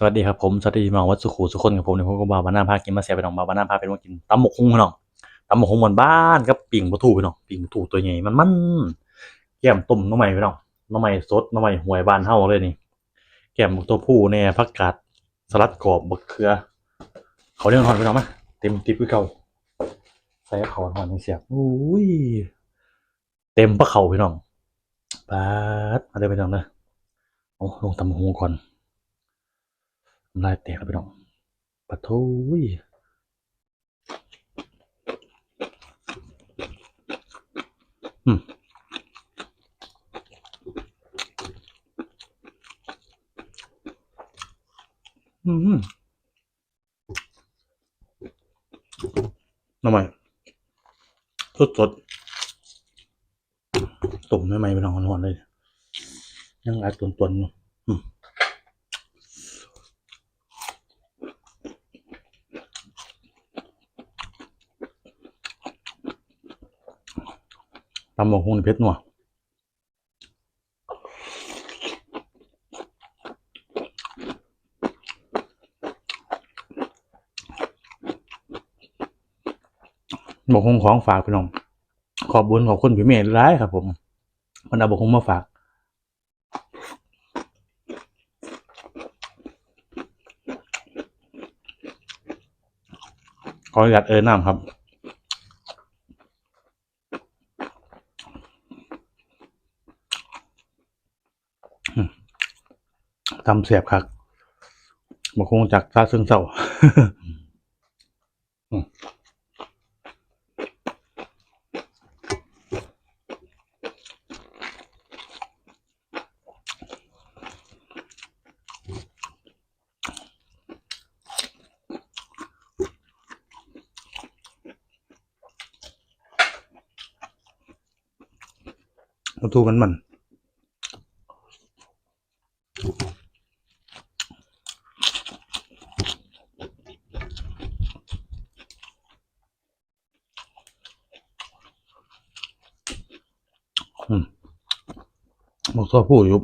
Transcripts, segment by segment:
สวัสดีครับผมสวัสดีพี่น้องวัดสุขุสุคนกับผมในพวกบาวบ้านหน้าพากินมาเสียไปน้องบาวบ้านหน้าพาเป็นว่ากินตำหมกฮุ้งพี่น้องตำหมกฮุ้งบนบ้านกับปิ่งปลาทูพี่น้องปิ่งปลาทูตัวใหญ่มันมันแก้มต้มน้ำใหม่พี่น้องน้ำใหม่สดน้ำใหม่หวยบ้านเฮาเลยนี่แก้มตัวผู้แน่ผักกาดสลัดกรอบบักเขือ เขาเรียกทอนพี่น้องมาเต็มติ๊บคือเก่าใส่เขาทอนเสียบอุ้ยเต็มปะเขาพี่น้องปาดมาเด้อพี่น้องเด้อโอ้ลงตำหมกฮุ้งก่อน ลายแตกแล้วพี่น้องปะทุยอืมอืมน้ำใหม่สดสดตุ่มไม่ไหมพี่น้องหอนๆเลย ยังหลายตุ่นๆอยู่อืม ตำบักหุ่งเพชรหนัวบักหุ่งของฝากพี่น้อง ขอบบุญขอบคุณพี่เมย์ร้ายครับผม มันเอาบักหุ่งมาฝาก ขออนุญาตเอ่ยน้ำครับ ทำเสียบครับบคงจากซาซึ่งเศร้าอืมมาทูมันมัน อืม บอกตัวผู้อยู่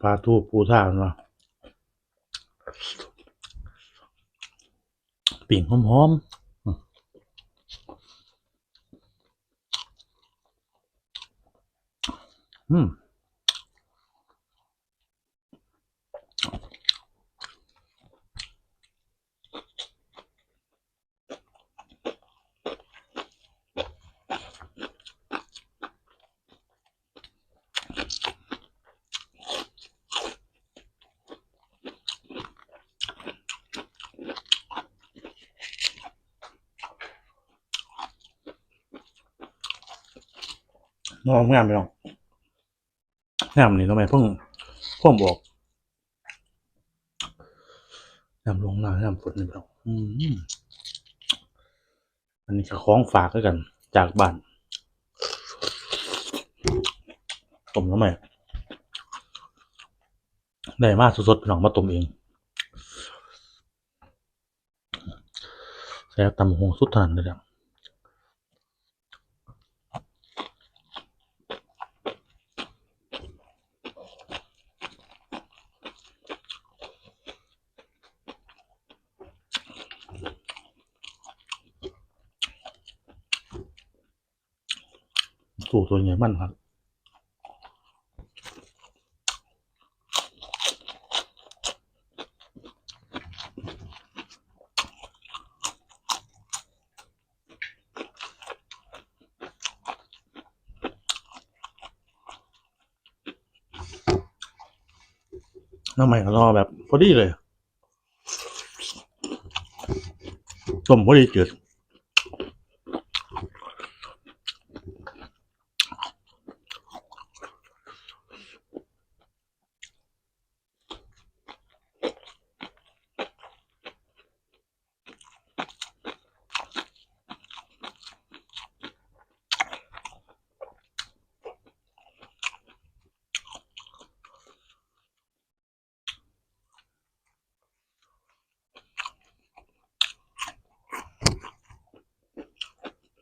ปลาทูปูท่านวะ ปิ่งหอมๆอืม น้องงามไปน้องงามนี่ทำไมเพิ่งพ่วมบอกงามลงหน้างามฝนนี่พี่น้องอืมอันนี้ก็ของฝากด้วยกัน จากบ้านต้มน้ำใหม่ได้มากสดๆพี่น้องมาต้มเองใส่ตำหงสุดทานเลยจ้ะ สูตรตัวใหญ่มันครับน้ำใหม่ก็รอแบบพอดีเลยต้มพอดีจืด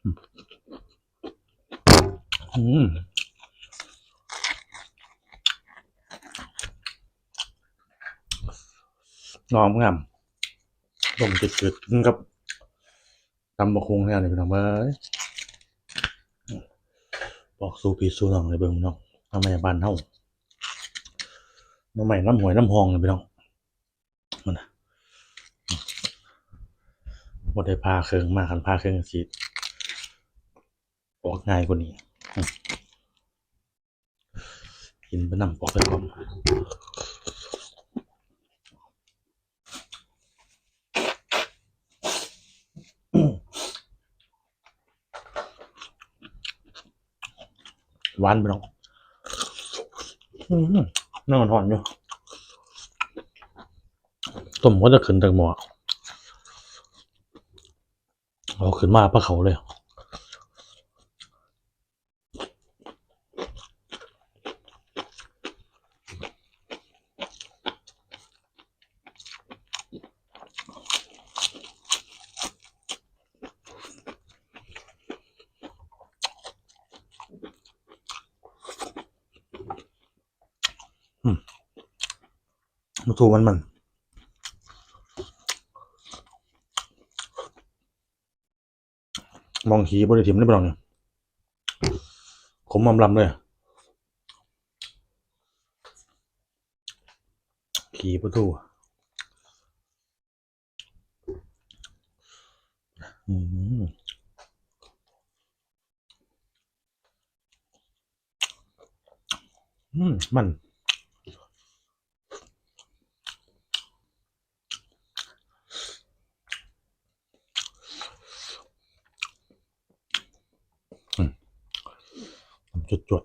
อ อืม น้อมงามต้มจืดๆกับตำบะคุงเนี่ยนี่พี่น้องเอ้ยบอกสู่พี่สู่น้องเลยเบิ่งน้องทำไมบ้านเฮาน้ำใหม่น้ำหวยน้ำหองเลยพี่น้องมันนะบ่ได้พาเครื่องมาคันพาเครื่องสิออกง่ายกว่านี้กินไปนำปอกไปพร้อม หวานไปน้องอืมน่าหอนๆอยู่ต้มก็จะขึ้นจากหม้อเอาขึ้นมาปะเขาเลย มาถูมันมันมองขีบริถิมได้ปะน้องเนี่ยขมมำลำเลยขีประตูอืมอืมมัน จุดจด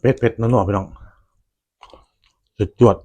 เผ็ดเผ็ดๆนัวๆไปน้องจุดจวด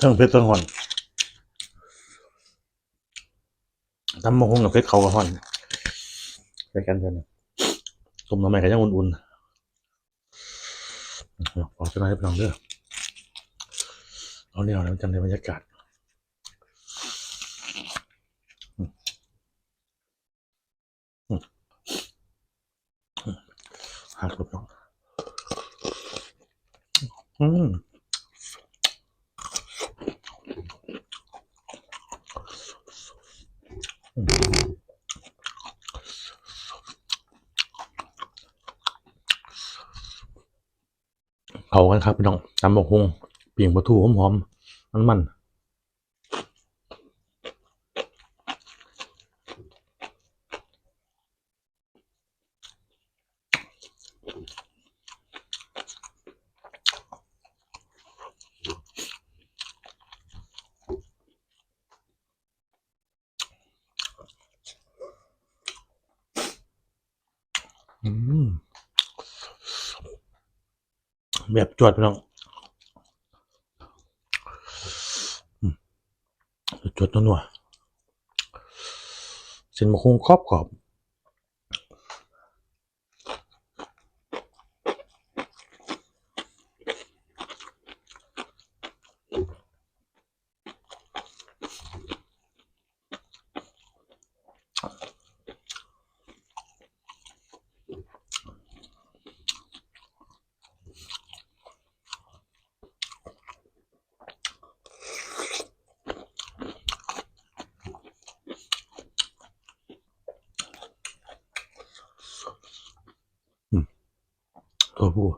ทั้งเผ็ดทั้งหอนทำมะฮงกับเผ็ดเขากับหอนใส่กันเถอะนะต้มน้ำใหม่ก็ยังอุ่นๆบอกจะมาให้พี่น้องเด้อเอาเนี่ยแล้วจำในบรรยากาศหักลูกน้องอืมากันครับพี่น้องตำบกฮงเปียงปลาทูหอมๆมันมันอืม แบบจวดพี่น้องจวดนัวๆเส้นมะคงครอบกรอบ ตัวผู้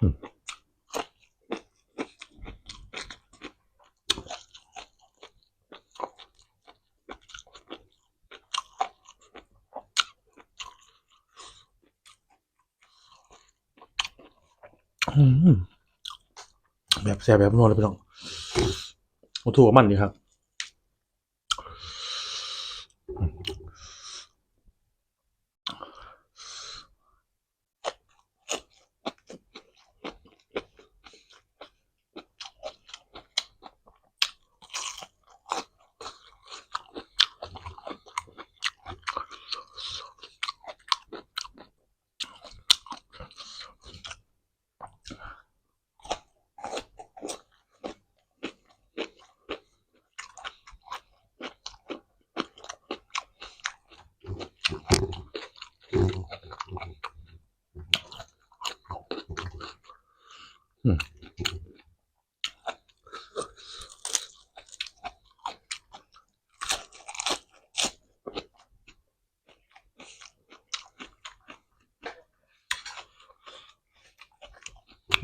แบบแซ่บแบบนัวเลยพี่น้องโอ้ถูกกับมันดีครับ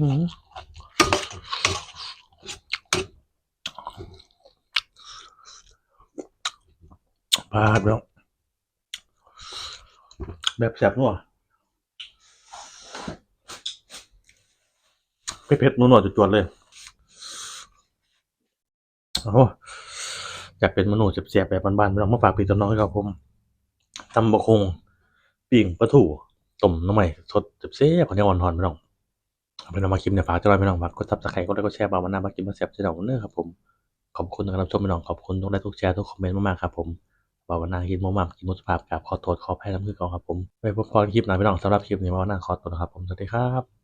อืมปาดแล้วแบบแซ่บนัวเผ็ดๆนัวๆจวดๆเลยโอ้อยากเป็นมนุษย์แซ่บๆแบบบ้านๆไม่ต้องมาฝากพี่ต้นน้องให้ครับผมตำบะคงปิ่งปลาถูต้มน้ำใหม่สดแซ่บๆคนนี้อ่อนๆไม่ต้อง เป็นเอามาคลิปเนี่ยฝากเจ้าหน่อยพี่น้องฝากกดซับสไครต์กดไลค์กดแชร์บาวันหน้ามาคลิปมาแซ่บเจ้าเนื้อครับผมขอบคุณทุการรับชมพี่น้องขอบคุณทุกไลค์ทุกแชร์ทุกคอมเมนต์มากๆครับผมบาวันหน้ากินมากๆกินมุสภาพกับขอโทษขอแพ้น้ำคือก่องครับผมไว้พบกันคลิปหน้าพี่น้องสำหรับคลิปนี้บาวันหน้าขอตัวนะครับผมสวัสดีครับ